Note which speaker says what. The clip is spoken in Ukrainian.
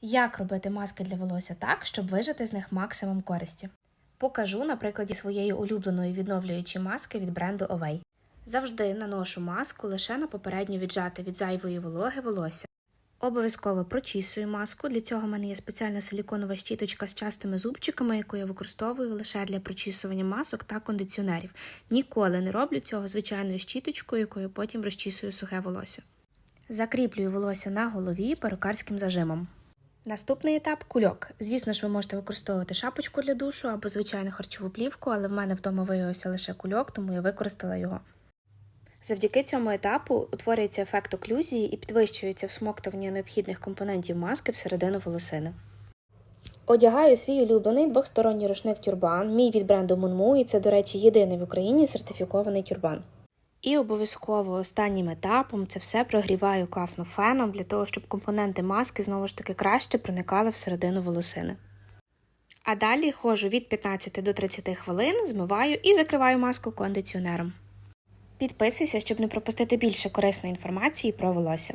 Speaker 1: Як робити маски для волосся так, щоб вижити з них максимум користі? Покажу на прикладі своєї улюбленої відновлюючої маски від бренду Ovey. Завжди наношу маску лише на попередньо віджати від зайвої вологи волосся. Обов'язково прочісую маску. Для цього в мене є спеціальна силіконова щіточка з частими зубчиками, яку я використовую лише для прочісування масок та кондиціонерів. Ніколи не роблю цього звичайною щіточкою, якою потім розчісую сухе волосся. Закріплюю волосся на голові перукарським зажимом. Наступний етап кульок. Звісно ж, ви можете використовувати шапочку для душу або звичайну харчову плівку, але в мене вдома виявився лише кульок, тому я використала його. Завдяки цьому етапу утворюється ефект оклюзії і підвищується всмоктування необхідних компонентів маски всередину волосини. Одягаю свій улюблений двохсторонній рушник тюрбан, мій від бренду Munmu, і це, до речі, єдиний в Україні сертифікований тюрбан. І обов'язково останнім етапом це все прогріваю класно феном для того, щоб компоненти маски знову ж таки краще проникали всередину волосини. А далі ходжу від 15 до 30 хвилин, змиваю і закриваю маску кондиціонером. Підписуйся, щоб не пропустити більше корисної інформації про волосся.